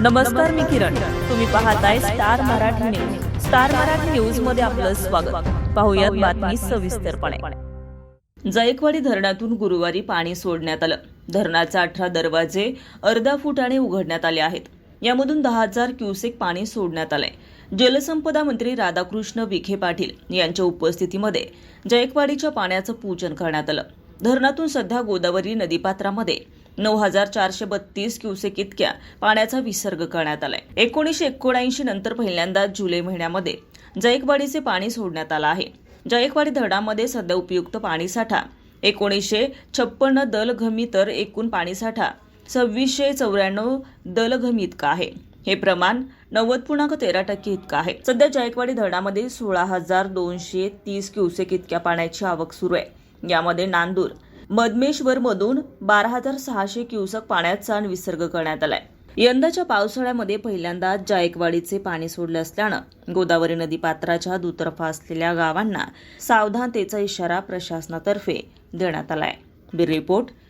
नमस्कार मी किरण. तुम्ही पाहताय Star Marathi news. Star Marathi न्यूजमध्ये आपलं स्वागत. पाहुयात बातमी सविस्तरपणे. जायकवाडी धरणातून गुरुवारी पाणी सोडण्यात आलं. धरणाचे अठरा दरवाजे अर्धा फुटाने उघडण्यात आले आहेत. यामधून दहा हजार क्युसेक पाणी सोडण्यात आलंय. जलसंपदा मंत्री राधाकृष्ण विखे पाटील यांच्या उपस्थितीमध्ये जायकवाडीच्या पाण्याचं पूजन करण्यात आलं. धरणातून सध्या गोदावरी नदीपात्रामध्ये नऊ हजार चारशे बत्तीस क्युसेक इतक्या पाण्याचा विसर्ग करण्यात आलाय. एकोणीसशे एकोणऐंशी नंतर पहिल्यांदा जुलै महिन्यामध्ये जायकवाडीचे पाणी सोडण्यात आलं आहे. जायकवाडी धरणामध्ये सध्या उपयुक्त पाणीसाठा एकोणीसशे छप्पन्न दलघमी तर एकूण पाणीसाठा सव्वीसशे चौऱ्याण्णव दलघमी इतका आहे. हे प्रमाण नव्वद पूर्णांक तेरा टक्के इतकं आहे. सध्या जायकवाडी धरणामध्ये सोळा हजार दोनशे तीस क्युसेक इतक्या पाण्याची आवक सुरू आहे. यामध्ये नांदूर मधमेश्वर मधून बारा हजार सहाशे क्युसेक पाण्याचा विसर्ग करण्यात आलाय. यंदाच्या पावसाळ्यामध्ये पहिल्यांदा जायकवाडीचे पाणी सोडले असल्यानं गोदावरी नदी पात्राच्या दुतर्फा असलेल्या गावांना सावधानतेचा इशारा प्रशासनातर्फे देण्यात आलाय. Bureau report